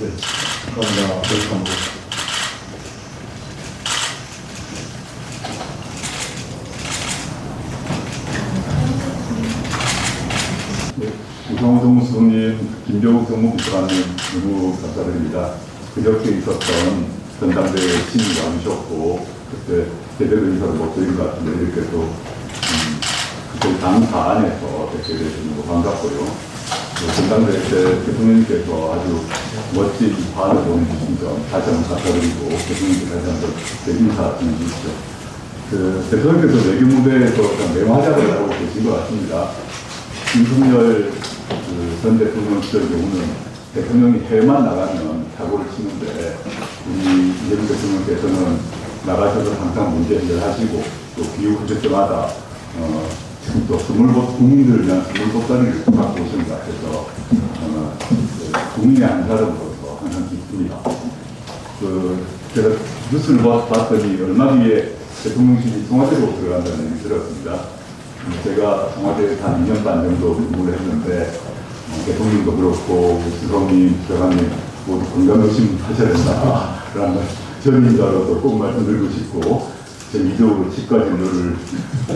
네, 감사합니다. 네, 우성호 정무수석님, 김병욱 정무비서관님 모두 감사드립니다. 그저께 있었던 전당대회 심의 와주셨고 그때 제대로 인사를 못 드린 것 같은데 이렇게 또 음, 당사 안에서 뵙게 돼서 너무 반갑고요. 또 전당대회 때 대통령님께서 아주 멋진 발을 보내주신 점 다시 한번 감사드리고 대통령께 다시 한번 제 인사 드리십시오. 그 대통령께서 외교 무대에서 좀 매화자를 하고 계신 것 같습니다. 윤석열 그전 대통령 시절 경우는 대통령이 해외만 나가면 사고를 치는데 우리 이재명 대통령께서는 나가셔서 항상 문제 해결하시고 또 해적 때마다 어, 또 스물보 국민들을 위한 스물보따리를 갖고 오신 것 같아서 어, 그 국민의 한 사람으로서 항상 기쁩니다. 그 제가 뉴스를 봤- 봤더니 얼마 뒤에 대통령실이 청와대로 들어간다는 얘기 들었습니다. 음, 제가 청와대에 한 2년 반 정도 근무를 했는데 어, 대통령도 그렇고 수석님, 부장님 모두 건강조심 하셔야 된다라는 전인자로서 꼭 말씀드리고 싶고 제 이적으로 치과 진료를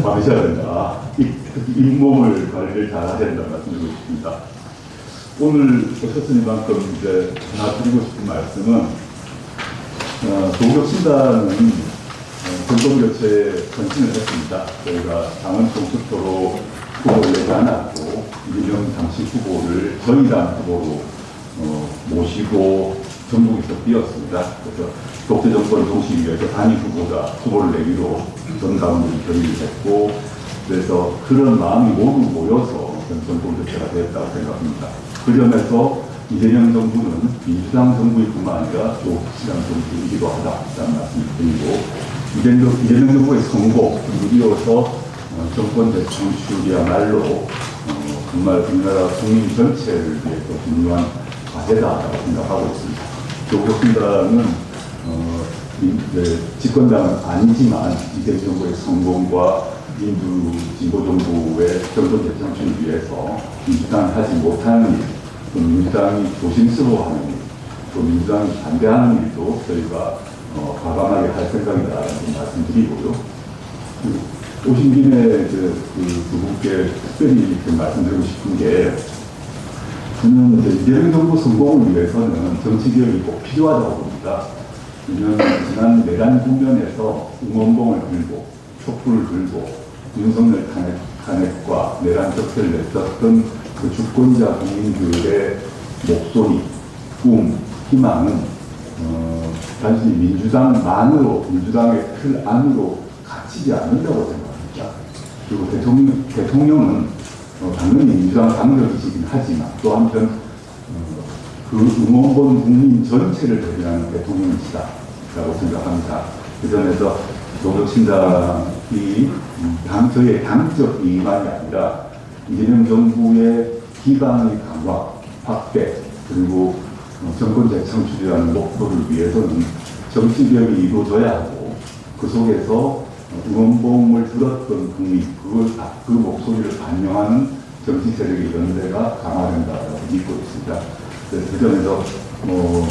받으셔야 된다. 잇몸을 관리를 잘 하셔야 된다 말씀드리고 싶습니다. 오늘 오셨으니만큼 이제 하나 드리고 싶은 말씀은 어, 도교신단은 어, 정권교체에 전신을 했습니다. 저희가 당원 공수표로 후보를 내지 않았고 이재명 당시 후보를 저희 당 후보로 어, 모시고 전국에서 뛰었습니다. 그래서 독재 정권을 동시기 위해서 단일 후보자 후보를 내기로 전 당원들이 결의를 했고 그래서 그런 마음이 모두 모여서 전권교체가 되었다고 생각합니다. 그 점에서 이재명 정부는 민주당 정부이뿐만 아니라 조국시당 정부이기도 하다라는 말씀을 드리고 이재명, 이재명 정부의 그리고 이어서 어, 정권 재창출이야말로 어, 정말 우리나라 국민 전체를 위해서 중요한 과제다라고 생각하고 있습니다. 조국신당은 어, 민- 네, 집권당은 아니지만 이재명 정부의 성공과 민주 진보 정부의 정권 재창출을 위해서 민주당이 하지 못하는 일, 또 민주당이 조심스러워하는 일, 또 민주당이 반대하는 일도 저희가 어, 과감하게 할 생각이다라는 말씀드리고요. 그 오신 김에 그, 그, 두 분께 특별히 좀 말씀드리고 싶은 게 저는 이제 이재명 정부 성공을 위해서는 정치개혁이 꼭 필요하다고 봅니다. 왜냐하면 지난 내란 국면에서 응원봉을 들고 촛불을 들고 윤석열 탄핵, 탄핵과 내란 적폐를 냈었던 그 주권자 국민들의 목소리, 꿈, 희망은 어, 단순히 민주당만으로 민주당의 틀 안으로 갇히지 않는다고 생각합니다. 그리고 대통령, 대통령은 어, 당연히 민주당 당적이시긴 하지만 또 한편 어, 그 응원본 국민 전체를 대변하는 대통령이시다라고 생각합니다. 그 점에서 노조친당이 음, 당, 저의 당적 이만이 아니라 이재명 정부의 기반의 강화, 확대, 그리고 어, 정권 재창출이라는 목표를 위해서는 정치개혁이 이루어져야 하고 그 속에서 어, 응원봉을 들었던 국민, 그걸, 다- 그 목소리를 반영하는 정치 세력의 연대가 강화된다고 믿고 있습니다. 그 점에서 뭐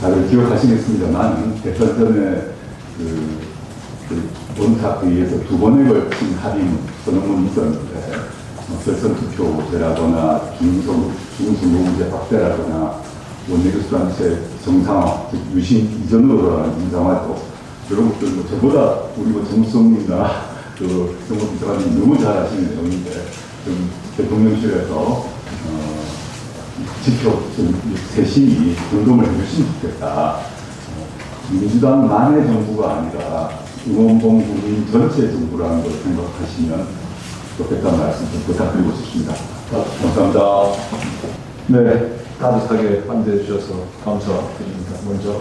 다들 기억하시겠습니다만 대선 전에 그, 그 원탁회의에서 두 번에 걸친 합의 선언문이 있었는데 뭐 결선 투표제라거나 중성 중성노무제 확대라거나 원내교수단체 정상화, 즉 유신 이전으로 가는 정상화도 이런 것들 뭐 저보다 우리 뭐 정수성님이나 그 정부 비서관님 너무 잘 아시는 내용인데 좀 대통령실에서 어, 지켜 좀 세심히 점검을 해주시면 좋겠다. 어, 민주당만의 정부가 아니라 응원봉 국민 전체 정부라는 걸 생각하시면 좋겠다는 말씀 좀 부탁드리고 싶습니다. 자, 감사합니다. 네, 따뜻하게 환대해 주셔서 감사드립니다. 먼저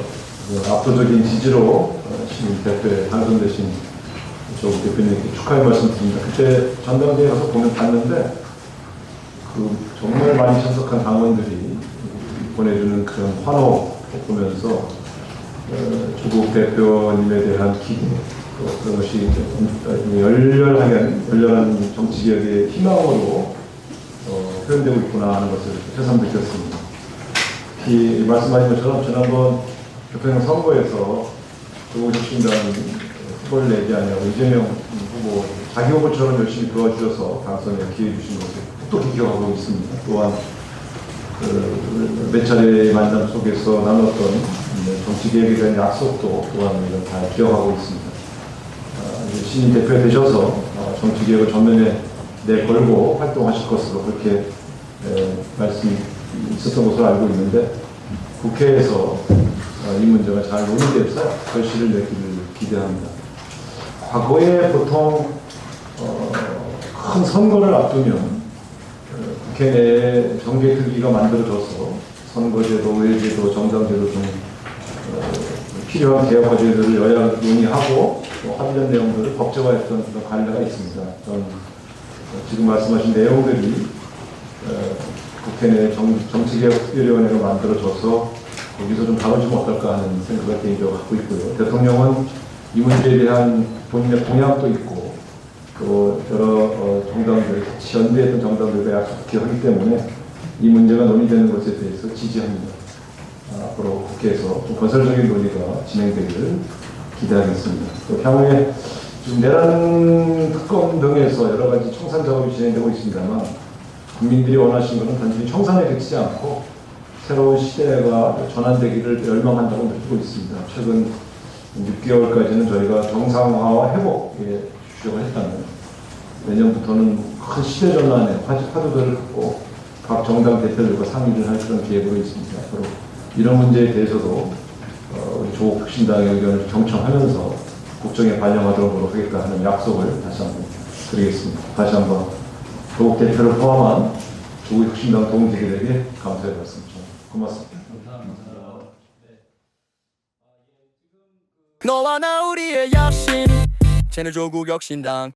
그 압도적인 지지로 어, 시민 대표에 당선되신 조국 대표님께 축하의 말씀 드립니다. 그때 전당대회 가서 보면 봤는데 그 정말 많이 참석한 당원들이 보내주는 그런 환호 보면서 어, 조국 대표님에 대한 기대 또 그런 것이 열렬하게 열렬한 정치 개혁의 희망으로 어, 표현되고 있구나 하는 것을 새삼 느꼈습니다. 특히 말씀하신 것처럼 지난번 대통령 선거에서 조국혁신당 후보를 내지 아니하고 이재명 후보 자기 후보처럼 열심히 도와주셔서 당선에 기회 주신 것을 똑똑히 기억하고 있습니다. 또한 그, 몇 차례 만남 속에서 나눴던 음, 정치 계획에 대한 약속도 또한 우리가 다 기억하고 있습니다. 아, 신임 대표 되셔서 어, 정치 계획을 전면에 내걸고 활동하실 것으로 그렇게 에, 말씀이 있었던 것으로 알고 있는데 국회에서 어, 이 문제가 잘 논의돼서 결실을 내기를 기대합니다. 과거에 보통 어, 큰 선거를 앞두면 어, 국회 내에 정개특위가 만들어져서 선거제도, 의회제도, 정당제도 등 어, 필요한 개혁 과제들을 여야 논의하고 또 합의된 내용들을 법제화했던 그런 관례가 있습니다. 전 어, 지금 말씀하신 내용들이 어, 국회 내 정, 정치개혁특별위원회가 만들어져서 거기서 좀 다뤄주면 어떨까 하는 생각을 개인적으로 갖고 있고요. 대통령은 이 문제에 대한 본인의 공약도 있고 또 여러 어, 정당들, 연대했던 정당들과 약속도 하기 때문에 이 문제가 논의되는 것에 대해서 지지합니다. 아, 앞으로 국회에서 좀 건설적인 논의가 진행되기를 기대하겠습니다. 또 향후에 지금 내란 특검 등에서 여러 가지 청산 작업이 진행되고 있습니다만 국민들이 원하시는 것은 단순히 청산에 그치지 않고 새로운 시대가 전환되기를 열망한다고 느끼고 있습니다. 최근 6개월까지는 저희가 정상화와 회복에 주력을 했다면 내년부터는 큰 시대 전환의 화두- 화두들을 갖고 각 정당 대표들과 상의를 할 그런 계획으로 있습니다. 앞으로 이런 문제에 대해서도 어, 우리 조국 혁신당의 의견을 경청하면서 국정에 반영하도록 하겠다 하는 약속을 다시 한번 드리겠습니다. 다시 한번 조국 대표를 포함한 조국 혁신당 동지들에게 감사의 말씀 좀 고맙습니다. 너와 나 우리의 약신 쟤는 조국 혁신당